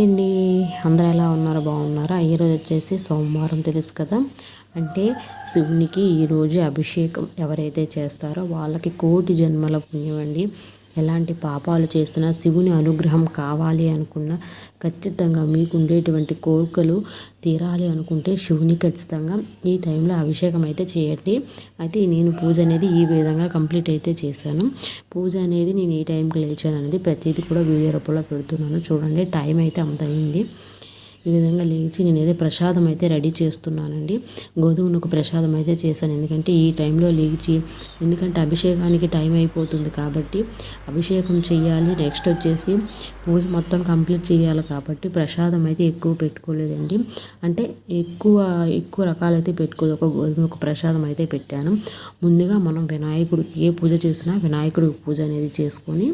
Hi అండి. అందరూ ఎలా ఉన్నారో బాగున్నారా? ఈరోజు వచ్చేసి సోమవారం తెలుసు కదా. అంటే శివునికి ఈరోజు అభిషేకం ఎవరైతే చేస్తారో వాళ్ళకి కోటి జన్మల పుణ్యం అండి. ఎలాంటి పాపాలు చేసినా శివుని అనుగ్రహం కావాలి అనుకున్న ఖచ్చితంగా మీకు ఉండేటువంటి కోరికలు తీరాలి అనుకుంటే శివుని ఖచ్చితంగా ఈ టైంలో అభిషేకం అయితే చేయండి. అయితే నేను పూజ అనేది ఈ విధంగా కంప్లీట్ అయితే చేశాను. పూజ అనేది నేను ఈ టైంకి లేచాను అనేది ప్రతిదీ కూడా వీడియో రూపంలో పెడుతున్నాను. చూడండి టైం అయితే అంత అయింది. ఈ విధంగా లేచి నేనైతే ప్రసాదం అయితే రెడీ చేస్తున్నానండి. గోధుమలకు ప్రసాదం అయితే చేశాను. ఎందుకంటే ఈ టైంలో లేచి ఎందుకంటే అభిషేకానికి టైం అయిపోతుంది కాబట్టి అభిషేకం చేయాలి. నెక్స్ట్ వచ్చేసి పూజ మొత్తం కంప్లీట్ చేయాలి కాబట్టి ప్రసాదం అయితే ఎక్కువ పెట్టుకోలేదండి. అంటే ఎక్కువ ఎక్కువ రకాలైతే పెట్టుకోలేదు. ఒక గోధుమకు ప్రసాదం అయితే పెట్టాను. ముందుగా మనం వినాయకుడికి ఏ పూజ చేసినా వినాయకుడికి పూజ అనేది చేసుకొని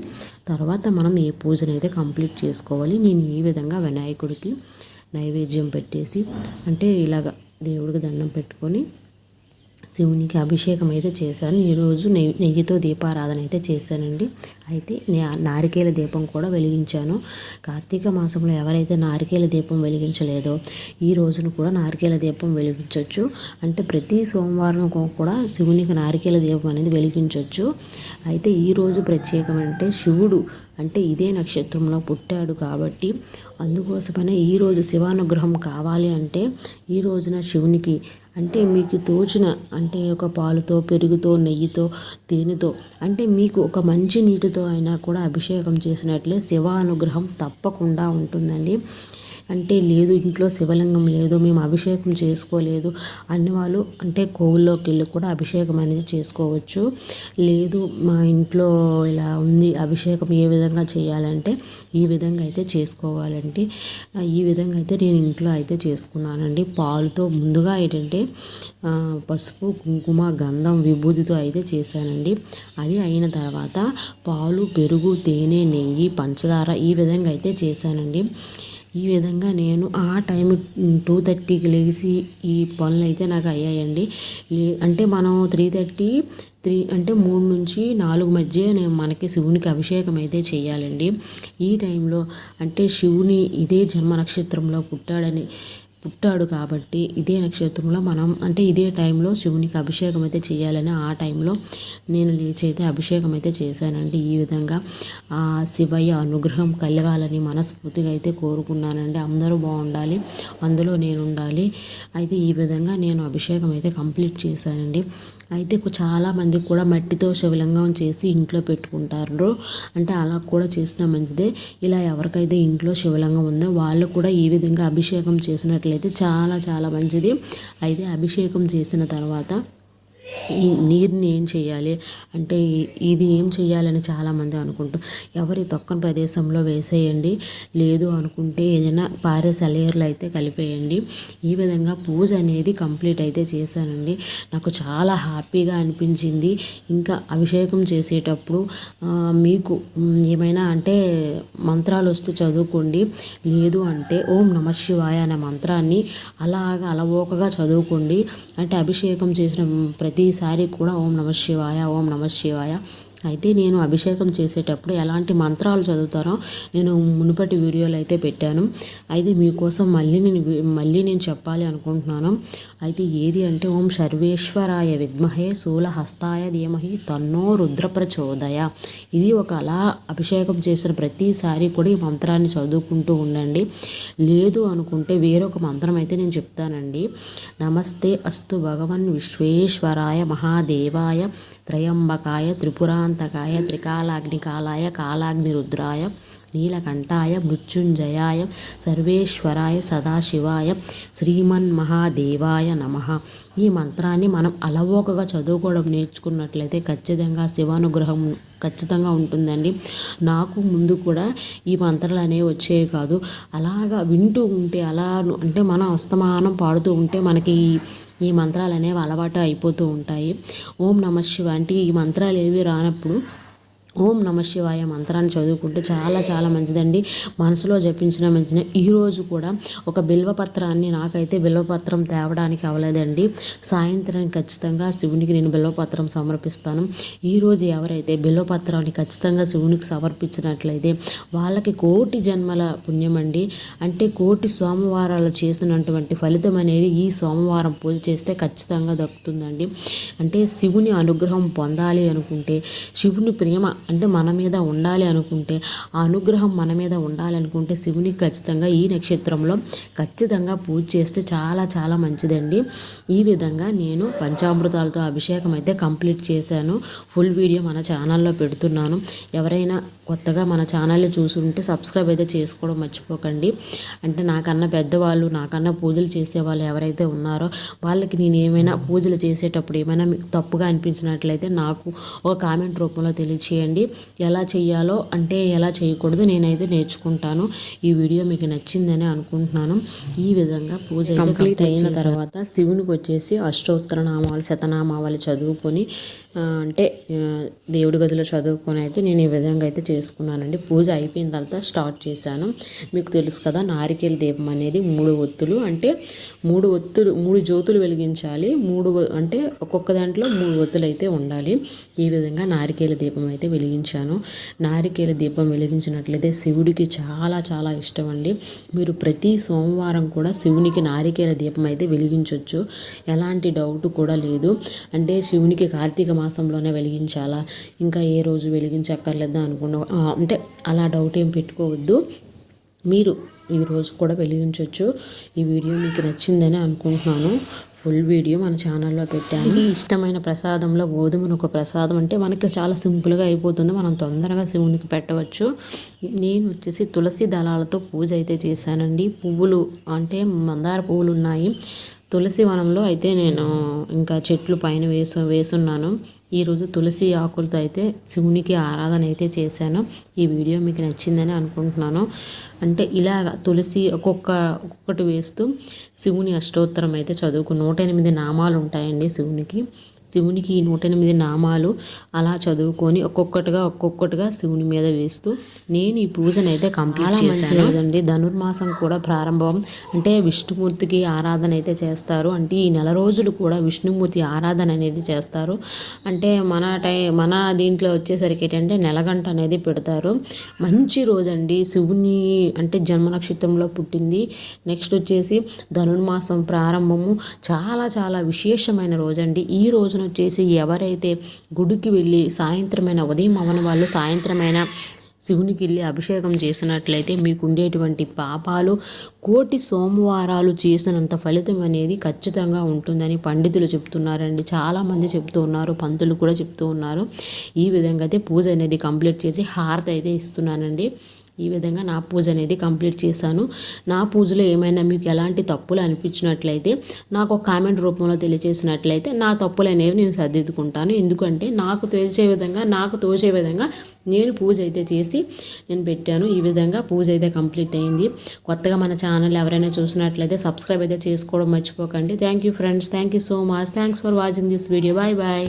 తర్వాత మనం ఏ పూజనైతే కంప్లీట్ చేసుకోవాలి నేను ఈ విధంగా వినాయకుడికి నైవేద్యం పెట్టేసి అంటే ఇలాగ దేవుడికి దండం పెట్టుకొని శివునికి అభిషేకం అయితే చేశాను. ఈరోజు నెయ్యి నెయ్యితో దీపారాధన అయితే చేశానండి. అయితే నారికేల దీపం కూడా వెలిగించాను. కార్తీక మాసంలో ఎవరైతే నారికేల దీపం వెలిగించలేదో ఈ రోజున కూడా నారికేల దీపం వెలిగించవచ్చు అంటే ప్రతి సోమవారం కూడా శివునికి నారికేల దీపం అనేది వెలిగించవచ్చు అయితే ఈరోజు ప్రత్యేకం అంటే శివుడు అంటే ఇదే నక్షత్రంలో పుట్టాడు కాబట్టి అందుకోసమనే ఈరోజు శివానుగ్రహం కావాలి అంటే ఈ రోజున శివునికి అంటే మీకు తోచిన అంటే ఒక పాలుతో పెరుగుతో నెయ్యితో తేనెతో అంటే మీకు ఒక మంచి నీటితో అయినా కూడా అభిషేకం చేసినట్లే శివ అనుగ్రహం తప్పకుండా ఉంటుందండి. అంటే లేదు ఇంట్లో శివలింగం లేదు మేము అభిషేకం చేసుకోలేదు అన్ని వాళ్ళు అంటే కోవుల్లోకి వెళ్ళి కూడా అభిషేకం అనేది చేసుకోవచ్చు. లేదు మా ఇంట్లో ఇలా ఉంది అభిషేకం ఏ విధంగా చేయాలంటే ఈ విధంగా అయితే చేసుకోవాలండి. ఈ విధంగా అయితే నేను ఇంట్లో అయితే చేసుకున్నానండి. పాలుతో ముందుగా ఏంటంటే పసుపు కుంకుమ గంధం విభూతితో అయితే చేశానండి. అది అయిన తర్వాత పాలు పెరుగు తేనె నెయ్యి పంచదార ఈ విధంగా అయితే చేశానండి. ఈ విధంగా నేను ఆ టైం టూ థర్టీకి లేచి ఈ పనులు అయితే నాకు అయ్యాయండి. అంటే మనం త్రీ థర్టీ త్రీ అంటే మూడు నుంచి నాలుగు మధ్య నేను మనకి శివునికి అభిషేకం అయితే చేయాలండి. ఈ టైంలో అంటే శివుని ఇదే జన్మ నక్షత్రంలో పుట్టాడని పుట్టాడు కాబట్టి ఇదే నక్షత్రంలో మనం అంటే ఇదే టైంలో శివునికి అభిషేకం అయితే చేయాలని ఆ టైంలో నేను లేచి అయితే అభిషేకం అయితే చేశానండి. ఈ విధంగా ఆ శివయ్య అనుగ్రహం కలగాలని మనస్ఫూర్తిగా అయితే కోరుకున్నానండి. అందరూ బాగుండాలి అందులో నేను ఉండాలి అయితే ఈ విధంగా నేను అభిషేకం అయితే కంప్లీట్ చేశానండి. అయితే చాలామంది కూడా మట్టితో శివలింగం చేసి ఇంట్లో పెట్టుకుంటారు. అంటే అలా కూడా చేసినా మంచిదే. ఇలా ఎవరికైతే ఇంట్లో శివలింగం ఉందో వాళ్ళు కూడా ఈ విధంగా అభిషేకం చేసినట్లయితే చాలా చాలా మంచిది. అయితే అభిషేకం చేసిన తర్వాత ఈ నీరుని ఏం చేయాలి? అంటే ఇది ఏం చేయాలని చాలామంది అనుకుంటూ ఎవరి తొక్కని ప్రదేశంలో వేసేయండి. లేదు అనుకుంటే ఏదైనా పారే సెలయర్లు అయితే కలిపేయండి. ఈ విధంగా పూజ అనేది కంప్లీట్ అయితే చేశానండి. నాకు చాలా హ్యాపీగా అనిపించింది. ఇంకా అభిషేకం చేసేటప్పుడు మీకు ఏమైనా అంటే మంత్రాలు వస్తూ చదువుకోండి. లేదు అంటే ఓం నమ శివాయ అనే మంత్రాన్ని అలాగా అలవోకగా చదువుకోండి. అంటే అభిషేకం చేసిన ప్రతి ప్రతిసారి కూడా ఓం నమ శివాయ ఓం నమ శివాయ. అయితే నేను అభిషేకం చేసేటప్పుడు ఎలాంటి మంత్రాలు చదువుతారో నేను మునుపటి వీడియోలు అయితే పెట్టాను. అయితే మీకోసం మళ్ళీ నేను మళ్ళీ నేను చెప్పాలి అనుకుంటున్నాను. అయితే ఏది అంటే ఓం సర్వేశ్వరాయ విద్మహే శూలహస్తాయ ధీమహి తన్నో రుద్ర ప్రచోదయ ఇది ఒక అలా అభిషేకం చేసిన ప్రతిసారి కూడా ఈ మంత్రాన్ని చదువుకుంటూ ఉండండి. లేదు అనుకుంటే వేరొక మంత్రం అయితే నేను చెప్తానండి. నమస్తే అస్తు భగవన్ విశ్వేశ్వరాయ మహాదేవాయ త్రయంబకాయ త్రిపురాంతకాయ త్రికాలాగ్నికాలాయ కాలాగ్నిరుద్రాయ నీలకంఠాయ మృత్యుంజయాయ సర్వేశ్వరాయ సదాశివాయ శ్రీమన్మహాదేవాయ నమ. ఈ మంత్రాన్ని మనం అలవోకగా చదువుకోవడం నేర్చుకున్నట్లయితే ఖచ్చితంగా శివానుగ్రహం ఖచ్చితంగా ఉంటుందండి. నాకు ముందు కూడా ఈ మంత్రాలు అనేవి వచ్చేవి కాదు. అలాగా వింటూ ఉంటే అలా అంటే మనం అస్తమానం పాడుతూ ఉంటే మనకి ఈ మంత్రాలు అనేవి అలవాటు అయిపోతూ ఉంటాయి. ఓం నమ శివ అంటే ఈ మంత్రాలు ఏవి రానప్పుడు ఓం నమ శివాయ మంత్రాన్ని చదువుకుంటే చాలా చాలా మంచిదండి. మనసులో జపించిన మంచిన. ఈరోజు కూడా ఒక బిల్వపత్రాన్ని నాకైతే బిల్వపత్రం తేవడానికి అవ్వలేదండి. సాయంత్రం ఖచ్చితంగా శివునికి నేను బిల్వపత్రం సమర్పిస్తాను. ఈరోజు ఎవరైతే బిల్వపత్రాన్ని ఖచ్చితంగా శివునికి సమర్పించినట్లయితే వాళ్ళకి కోటి జన్మల పుణ్యం అండి అంటే కోటి సోమవారాలు చేసినటువంటి ఫలితం అనేది ఈ సోమవారం పూజ చేస్తే ఖచ్చితంగా దక్కుతుందండి. అంటే శివుని అనుగ్రహం పొందాలి అనుకుంటే శివుని ప్రేమ అంటే మన మీద ఉండాలి అనుకుంటే ఆ అనుగ్రహం మన మీద ఉండాలి అనుకుంటే శివునికి ఖచ్చితంగా ఈ నక్షత్రంలో ఖచ్చితంగా పూజ చేస్తే చాలా చాలా మంచిదండి. ఈ విధంగా నేను పంచామృతాలతో అభిషేకం అయితే కంప్లీట్ చేశాను. ఫుల్ వీడియో మన ఛానల్లో పెడుతున్నాను. ఎవరైనా కొత్తగా మన ఛానల్ని చూసుంటే సబ్స్క్రైబ్ అయితే చేసుకోవడం మర్చిపోకండి. అంటే నాకన్నా పెద్దవాళ్ళు నాకన్నా పూజలు చేసేవాళ్ళు ఎవరైతే ఉన్నారో వాళ్ళకి నేను ఏమైనా పూజలు చేసేటప్పుడు ఏమైనా మీకు తప్పుగా అనిపించినట్లయితే నాకు ఒక కామెంట్ రూపంలో తెలియచేయండి. ఎలా చేయాలో అంటే ఎలా చేయకూడదు నేనైతే నేర్చుకుంటాను. ఈ వీడియో మీకు నచ్చిందని అనుకుంటున్నాను. ఈ విధంగా పూజ కంప్లీట్ అయిన తర్వాత శివునికి వచ్చేసి అష్టోత్తర నామాలు శతనామాలు చదువుకొని అంటే దేవుడి గదిలో చదువుకొని అయితే నేను ఈ విధంగా అయితే చేసుకున్నానండి. పూజ అయిపోయిన తర్వాత స్టార్ట్ చేశాను. మీకు తెలుసు కదా నారికేల దీపం అనేది మూడు ఒత్తులు అంటే మూడు ఒత్తులు మూడు జ్యోతులు వెలిగించాలి. మూడు అంటే ఒక్కొక్క దాంట్లో మూడు ఒత్తులు అయితే ఉండాలి. ఈ విధంగా నారికేల దీపం అయితే వెలిగించాను. నారికేల దీపం వెలిగించినట్లయితే శివుడికి చాలా చాలా ఇష్టం అండి మీరు ప్రతి సోమవారం కూడా శివునికి నారికేల దీపం అయితే వెలిగించవచ్చు ఎలాంటి డౌట్ కూడా లేదు. అంటే శివునికి కార్తీక మాసంలోనే వెలిగించాలా? ఇంకా ఏ రోజు వెలిగించక్కర్లేదా అనుకున్న అంటే అలా డౌట్ ఏం పెట్టుకోవద్దు. మీరు ఈరోజు కూడా వెలిగించవచ్చు ఈ వీడియో మీకు నచ్చిందని అనుకుంటున్నాను. ఫుల్ వీడియో మన ఛానల్లో పెట్టాను. ఈ ఇష్టమైన ప్రసాదంలో గోధుమను ఒక ప్రసాదం అంటే మనకి చాలా సింపుల్గా అయిపోతుంది. మనం తొందరగా శివునికి పెట్టవచ్చు. నేను వచ్చేసి తులసి దళాలతో పూజ అయితే చేశానండి. పువ్వులు అంటే మందార పువ్వులు ఉన్నాయి. తులసి వనంలో అయితే నేను ఇంకా చెట్లు పైన వేసు వేసున్నాను. ఈరోజు తులసి ఆకులతో అయితే శివునికి ఆరాధన అయితే చేశాను. ఈ వీడియో మీకు నచ్చిందని అనుకుంటున్నాను. అంటే ఇలాగ తులసి ఒక్కొక్క ఒక్కొక్కటి వేస్తూ శివుని అష్టోత్తరం అయితే చదువుకు నూట ఎనిమిది నామాలు ఉంటాయండి శివునికి. శివునికి ఈ నూట ఎనిమిది నామాలు అలా చదువుకొని ఒక్కొక్కటిగా ఒక్కొక్కటిగా శివుని మీద వేస్తూ నేను ఈ పూజను అయితే కంప్లీట్ చేశాను. ధనుర్మాసం కూడా ప్రారంభం. అంటే విష్ణుమూర్తికి ఆరాధన అయితే చేస్తారు. అంటే ఈ నెల రోజులు కూడా విష్ణుమూర్తి ఆరాధన అనేది చేస్తారు. అంటే మన టై మన దీంట్లో వచ్చేసరికి ఏంటంటే నెలగంట అనేది పెడతారు. మంచి రోజు అండి శివుని అంటే జన్మ నక్షత్రంలో పుట్టింది. నెక్స్ట్ వచ్చేసి ధనుర్మాసం ప్రారంభము. చాలా చాలా విశేషమైన రోజు అండి ఈ రోజున వచ్చేసి ఎవరైతే గుడికి వెళ్ళి సాయంత్రమైన ఉదయం అవన వాళ్ళు సాయంత్రమైన శివునికి వెళ్ళి అభిషేకం చేసినట్లయితే మీకు ఉండేటువంటి పాపాలు కోటి సోమవారాలు చేసినంత ఫలితం అనేది ఖచ్చితంగా ఉంటుందని పండితులు చెప్తున్నారండి. చాలామంది చెప్తూ ఉన్నారు పంతులు కూడా చెప్తూ ఉన్నారు. ఈ విధంగా అయితే పూజ అనేది కంప్లీట్ చేసి హారతి అయితే ఇస్తున్నానండి. ఈ విధంగా నా పూజ అనేది కంప్లీట్ చేశాను. నా పూజలో ఏమైనా మీకు ఎలాంటి తప్పులు అనిపించినట్లయితే నాకు ఒక కామెంట్ రూపంలో తెలియజేసినట్లయితే నా తప్పులు అనేవి నేను సర్దిద్దుకుంటాను. ఎందుకంటే నాకు తెలిసే విధంగా నాకు తోచే విధంగా నేను పూజ అయితే చేసి నేను పెట్టాను. ఈ విధంగా పూజ అయితే కంప్లీట్ అయింది. కొత్తగా మన ఛానల్ ఎవరైనా చూసినట్లయితే సబ్స్క్రైబ్ అయితే చేసుకోవడం మర్చిపోకండి. Thank you friends thank you so much thanks for watching this video bye bye